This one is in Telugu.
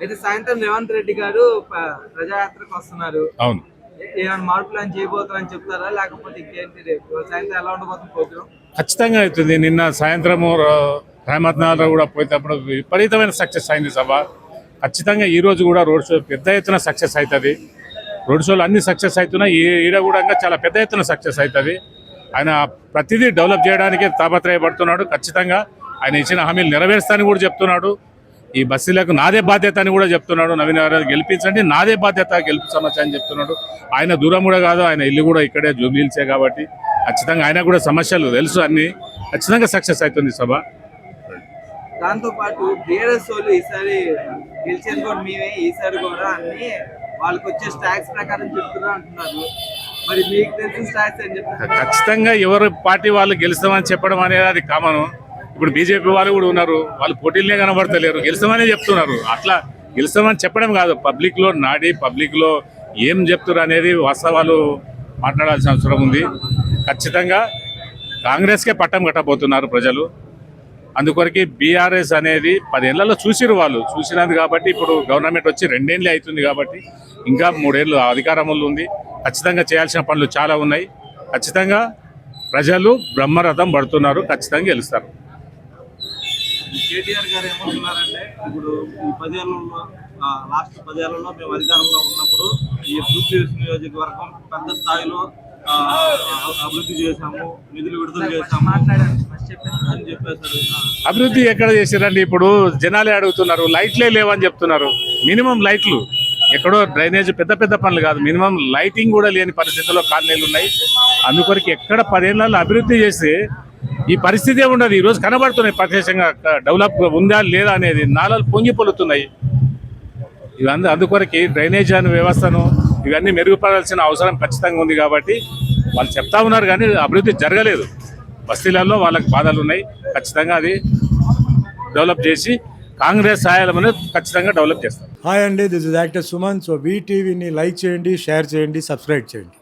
అయితే సాయంత్రం రేవంత్ రెడ్డి గారు ప్రజాయాత్రకు వస్తున్నారు. అవును. ఏమైనా మార్పులు అని చేయబోతారని చెప్తారా? లేకపోతే ఇంకేంటి రేపు? సాయంత్రం ఎలా ఉండబోతుంది ప్రోగ్రామ్? ఖచ్చితంగా అవుతుంది. నిన్న సాయంత్రము రహమత్ నగర్ కూడా పోయేటప్పుడు విపరీతమైన సక్సెస్ అయింది సభ. ఖచ్చితంగా ఈ రోజు కూడా రోడ్ షో పెద్ద ఎత్తున సక్సెస్ అవుతుంది. రోడ్ షోలు అన్ని సక్సెస్ అవుతున్నాయి. ఈ- ఈడ కూడా చాలా పెద్ద ఎత్తున సక్సెస్ అవుతుంది. ఆయన ప్రతిదీ డెవలప్ చేయడానికి తాపత్రయపడుతున్నాడు. ఖచ్చితంగా ఆయన ఇచ్చిన హామీలు నెరవేరుస్తానని కూడా చెప్తున్నాడు. ఈ బస్సులకు నాదే బాధ్యత అని కూడా చెప్తున్నాడు. నవీన్ గారు గెలిపించండి నాదే బాధ్యత గెలుపు సమస్య అని చెప్తున్నాడు. ఆయన దూరం కూడా కాదు ఆయన ఇల్లు కూడా ఇక్కడే జూబ్లీల్సే కాబట్టి ఖచ్చితంగా ఆయన కూడా సమస్యలు తెలుసు అన్ని. ఖచ్చితంగా సక్సెస్ అవుతుంది సభ. దాంతో పాటు బీఆర్ఎస్ వాళ్ళు ఈసారి గెలిచేది కూడా మేమే ఈసారి కూడా అన్ని వాళ్ళకి వచ్చే స్టాక్స్ ప్రకారం చెప్తున్నా అంటున్నారు. మరి మీకు తెలిసిన స్టాక్స్ అని చెప్తారు? ఖచ్చితంగా ఎవరు పార్టీ వాళ్ళు గెలుస్తామని చెప్పడం అనేది అది కామన్. ఇప్పుడు బీజేపీ వాళ్ళు కూడా ఉన్నారు. వాళ్ళు పోటీలనే కనబడతలేరు. గెలుస్తామని చెప్తున్నారు. అట్లా గెలుస్తామని చెప్పడం కాదు. పబ్లిక్లో నాడి పబ్లిక్లో ఏం చెప్తున్నారు అనేది వాస్తవాలు మాట్లాడాల్సిన అవసరం ఉంది. ఖచ్చితంగా కాంగ్రెస్కే పట్టం కట్టబోతున్నారు ప్రజలు. అందుకొరకి బీఆర్ఎస్ అనేది పదేళ్ళలో చూసిరు వాళ్ళు. చూసినది కాబట్టి ఇప్పుడు గవర్నమెంట్ వచ్చి రెండేళ్ళు అవుతుంది కాబట్టి ఇంకా మూడేళ్ళు అధికారంలో ఉంది. ఖచ్చితంగా చేయాల్సిన పనులు చాలా ఉన్నాయి. ఖచ్చితంగా ప్రజలు బ్రహ్మరథం పడుతున్నారు. ఖచ్చితంగా గెలుస్తారు. కేటీఆర్ గారు ఏమంటున్నారంటే ఇప్పుడు ఈ పదేళ్ళలో లాస్ట్ పదేళ్ళలో మేము అధికారంలో ఉన్నప్పుడు ఈ బ్లూక్లీవ్స్ నియోజకవర్గం పెద్ద స్థాయిలో ఆ, అభివృద్ధి చేశాము నిధులు విడుదల చేశాము అని చెప్పేశారు. అభివృద్ధి ఎక్కడ చేశారండి ఇప్పుడు? జనాలే అడుగుతున్నారు లైట్లే లేవని చెప్తున్నారు. మినిమం లైట్లు. ఎక్కడో డ్రైనేజ్ పెద్ద పెద్ద పనులు కాదు. మినిమం లైటింగ్ కూడా లేని పరిస్థితుల్లో కాలనీలు ఉన్నాయి. అందుకొరకు ఎక్కడ పదేళ్ళలో అభివృద్ధి చేసి ఈ పరిస్థితి ఉండదు ఈరోజు కనబడుతున్నాయి ప్రత్యక్షంగా డెవలప్ ఉందా లేదా అనేది. నాళాలు పొంగి పొలుతున్నాయి ఇవన్నీ అందుకొరకు డ్రైనేజ్ అనే వ్యవస్థను ఇవన్నీ మెరుగుపడాల్సిన అవసరం ఖచ్చితంగా ఉంది కాబట్టి వాళ్ళు చెప్తా ఉన్నారు కానీ అభివృద్ధి జరగలేదు. బస్తీలలో వాళ్ళకి బాధలు ఉన్నాయి. ఖచ్చితంగా అది డెవలప్ చేసి కాంగ్రెస్ సహాయాలను ఖచ్చితంగా డెవలప్ చేస్తారు. హాయ్ అండి this is actor Suman. So వీటీవీని like చేయండి షేర్ చేయండి సబ్స్క్రైబ్ చేయండి.